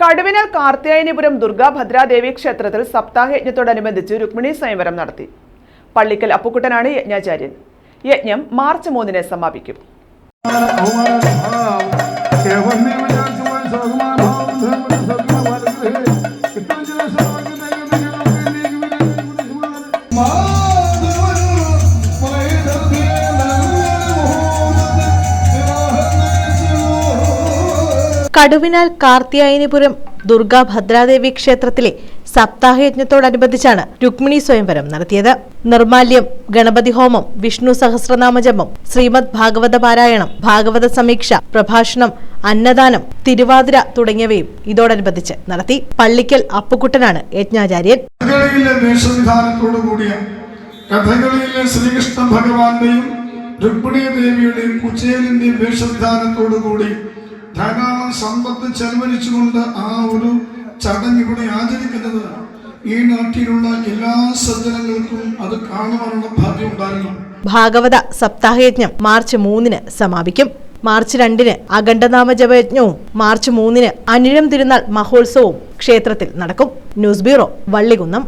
കടുവിനാൽ കാർത്തിയായനിപുരം ദുർഗാ ഭദ്രാദേവി ക്ഷേത്രത്തിൽ സപ്താഹയജ്ഞത്തോടനുബന്ധിച്ച് രുക്മിണി സ്വയംവരം നടത്തി. പള്ളിക്കൽ അപ്പുക്കുട്ടനാണ് യജ്ഞാചാര്യൻ. യജ്ഞം മാർച്ച് മൂന്നിന് സമാപിക്കും. കടുവിനാൽ കാർത്തിയായനിപുരം ദുർഗാ ഭദ്രാദേവി ക്ഷേത്രത്തിലെ സപ്താഹയജ്ഞത്തോടനുബന്ധിച്ചാണ് രുക്മിണി സ്വയംവരം നടത്തിയത്. നിർമാല്യം ഗണപതി ഹോമം വിഷ്ണു സഹസ്രനാമജപം ശ്രീമദ് ഭാഗവത പാരായണം ഭാഗവത സമീക്ഷ പ്രഭാഷണം അന്നദാനം തിരുവാതിര തുടങ്ങിയവയും ഇതോടനുബന്ധിച്ച് നടത്തി. പള്ളിക്കൽ അപ്പുക്കുട്ടനാണ് യജ്ഞാചാര്യൻ. ശ്രീകൃഷ്ണ ഭഗവാന്റെയും രുക്മിണി ദേവിയുടെയും കുചേലിന്റെയും വേഷവിധാനത്തോടു കൂടി ധാരാളം സമ്പത്ത് ചെലവഴിച്ചുകൊണ്ട് ആ ഒരു ചടങ്ങ് ഇവിടെ ആചരിക്കുന്നത് ഈ നാട്ടിലുള്ള എല്ലാ സജ്ജനങ്ങൾക്കും അത് കാണുവാനുള്ള ഭാഗ്യം ഉണ്ടായിരുന്നു ഭാഗവത സപ്താഹയജ്ഞം മാർച്ച് മൂന്നിന് സമാപിക്കും. മാർച്ച് രണ്ടിന് അഖണ്ഡനാമ ജപയജ്ഞവും മാർച്ച് മൂന്നിന് അനിഴം തിരുനാൾ മഹോത്സവവും ക്ഷേത്രത്തിൽ നടക്കും. News bureau Vallikunnam.